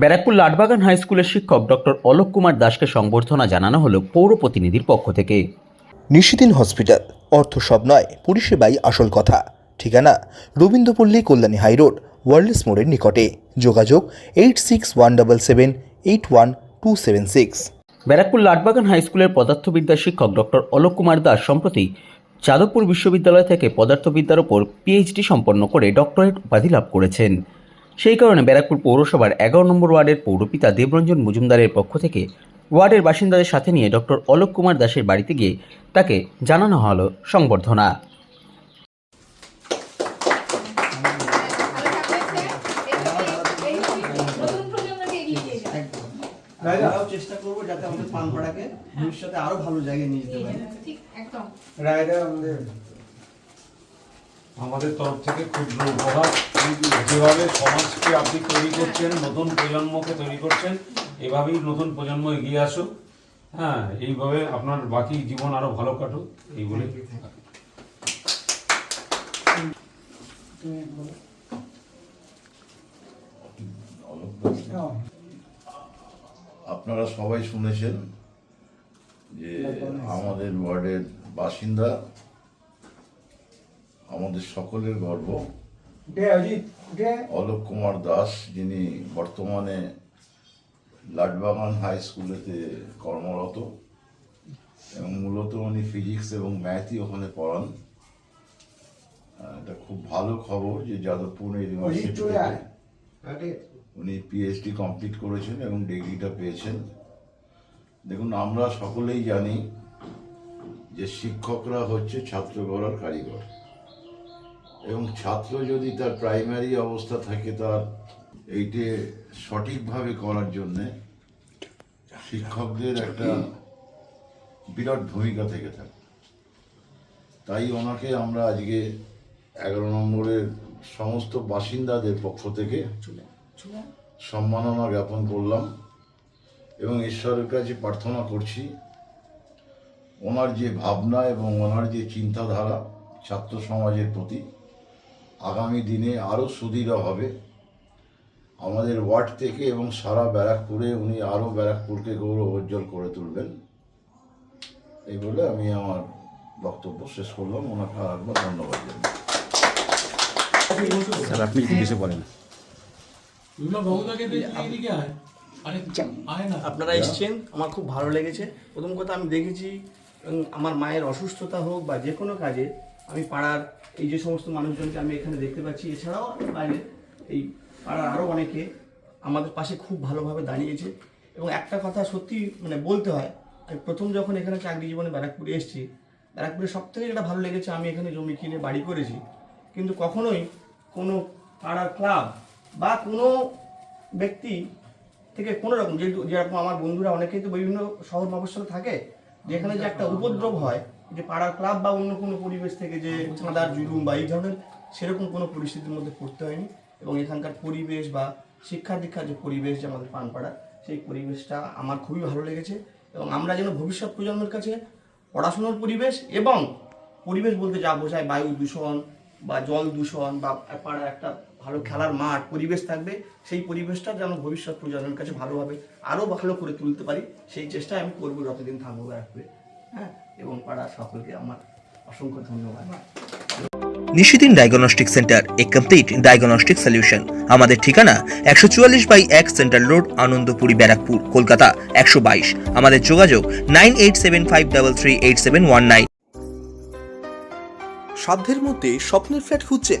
Barrackpore Latbagan high স্কুলের শিক্ষক doctor Alok Kumar দাসকে সংবর্ধনা জানানো হলো পৌর প্রতিনিধির পক্ষ থেকে। নিশিদিন হসপিটাল অর্থ সব নয় পরিষেবাই আসল কথা। ঠিকানা রবীন্দ্রপল্লী কল্যাণী হাইরোড ওয়ার্ল্ডস মোড়ের নিকটে। যোগাযোগ eight six one double seven eight one two seven six. Barrackpore Latbagan high স্কুলের পদার্থবিদ্যার শিক্ষক ডক্টর অলোক কুমার দাস সম্প্রতি যাদবপুর বিশ্ববিদ্যালয় থেকে পদার্থবিদ্যার ওপর পিএইচডি সম্পন্ন করে ডক্টরেট উপাধি লাভ করেছেন। সেই কারণে ব্যারাকপুর পৌরসভার এগারো নম্বর ওয়ার্ডের পৌরপিতা দেবরঞ্জন মজুমদারের পক্ষ থেকে ওয়ার্ডের বাসিন্দাদের সাথে নিয়ে ডক্টর অলোক কুমার দাসের বাড়িতে গিয়ে তাকে জানানো হলো সংবর্ধনা। চেষ্টা করব যাতে আমাদের পানপাড়াকে ভবিষ্যতে আরও ভালো জায়গায় নিয়ে যেতে পারি। আমাদের আমাদের তরফ থেকে ক্ষুদ্র উপহার। যেভাবে সমাজকে আপনি তৈরি করছেন নতুন প্রজন্মকে তৈরি করছেন এভাবেই নতুন প্রজন্ম এগিয়ে আসুক। হ্যাঁ এইভাবে আপনার বাকি জীবন আরও ভালো কাটুক এই বলে। আপনারা সবাই শুনেছেন যে আমাদের ওয়ার্ডের বাসিন্দা আমাদের সকলের গর্ব। অলোক কুমার দাস যিনি বর্তমানে লাটবাগান হাই স্কুলেতে কর্মরত এবং মূলত উনি ফিজিক্স এবং ম্যাথই ওখানে পড়ান। এটা খুব ভালো খবর যে যাদবপুর ইউনিভার্সিটি উনি পিএইচডি কমপ্লিট করেছেন এবং ডিগ্রিটা পেয়েছেন। দেখুন আমরা সকলেই জানি যে শিক্ষকরা হচ্ছে ছাত্র গড়ার কারিগর। এবং ছাত্র যদি তার প্রাইমারি অবস্থা থাকে তার, এইটে সঠিকভাবে করার জন্যে শিক্ষকদের একটা বিরাট ভূমিকা থেকে থাকে। তাই ওনাকে আমরা আজকে এগারো নম্বরের সমস্ত বাসিন্দাদের পক্ষ থেকে সম্মাননা জ্ঞাপন করলাম এবং ঈশ্বরের কাছে প্রার্থনা করছি, ওনার যে ভাবনা এবং ওনার যে চিন্তাধারা ছাত্র সমাজের প্রতি আগামী দিনে আরও সুদৃঢ় হবে। আমাদের ওয়ার্ড থেকে এবং সারা ব্যারাকপুরে উনি আরও ব্যারাকপুরকে গৌরব উজ্জ্বল করে তুলবেন। এই বলে আমি আমার বক্তব্য শেষ করলাম। ওনাকে আরেকবার ধন্যবাদ জানাই। স্যার আপনি যদি কিছু বলেন। আপনারা এসছেন আমার খুব ভালো লেগেছে। প্রথম কথা আমি দেখেছি আমার মায়ের অসুস্থতা হোক বা যে কোনো কাজে আমি পাড়ার এই যে সমস্ত মানুষজনকে আমি এখানে দেখতে পাচ্ছি, এছাড়াও বাইরে এই পাড়ার আরও অনেকে আমাদের পাশে খুব ভালোভাবে দাঁড়িয়েছে। এবং একটা কথা সত্যি মানে বলতে হয়, আমি প্রথম যখন এখানে চাকরি জীবনে ব্যারাকপুরে এসেছি, ব্যারাকপুরে সব থেকে যেটা ভালো লেগেছে আমি এখানে জমি কিনে বাড়ি করেছি। কিন্তু কখনোই কোনো পাড়ার ক্লাব বা কোনো ব্যক্তি থেকে কোনো রকম যেরকম আমার বন্ধুরা অনেকেই তো বিভিন্ন শহর মফস্বলে থাকে যেখানে যে একটা উপদ্রব হয়, যে পাড়ার ক্লাব বা অন্য কোনো পরিবেশ থেকে যে চাঁদার জুলুম বা এই ধরনের সেরকম কোনো পরিস্থিতির মধ্যে পড়তে হয়নি এবং এখানকার পরিবেশ বা শিক্ষা দীক্ষার যে পরিবেশ যে আমাদের পানপাড়া, সেই পরিবেশটা আমার খুবই ভালো লেগেছে এবং আমরা যেন ভবিষ্যৎ প্রজন্মের কাছে পড়াশোনার পরিবেশ এবং পরিবেশ বলতে যা বোঝায় বায়ু দূষণ বা জল দূষণ বা পাড়ার একটা ভালো খেলার মাঠ পরিবেশ থাকবে সেই পরিবেশটা যেন ভবিষ্যৎ প্রজন্মের কাছে ভালোভাবে আরও ভালো করে তুলতে পারি সেই চেষ্টা আমি করব যতদিন থাকব ব্যারাকপুরে হ্যাঁ। এবং পাড়ার সকলকে আমার অসংখ্য ধন্যবাদ। নিশিদিন ডায়াগনস্টিক সেন্টার এ কমপ্লিট ডায়াগনস্টিক সলিউশন আমাদের ঠিকানা একশো চুয়াল্লিশ বাই এক সেন্ট্রাল রোড আনন্দপুরি ব্যারাকপুর কলকাতা একশো বাইশ। আমাদের যোগাযোগ nine eight seven five double three eight seven one nine. সাধ্যের মধ্যে স্বপ্নের ফ্ল্যাট খুঁজছেন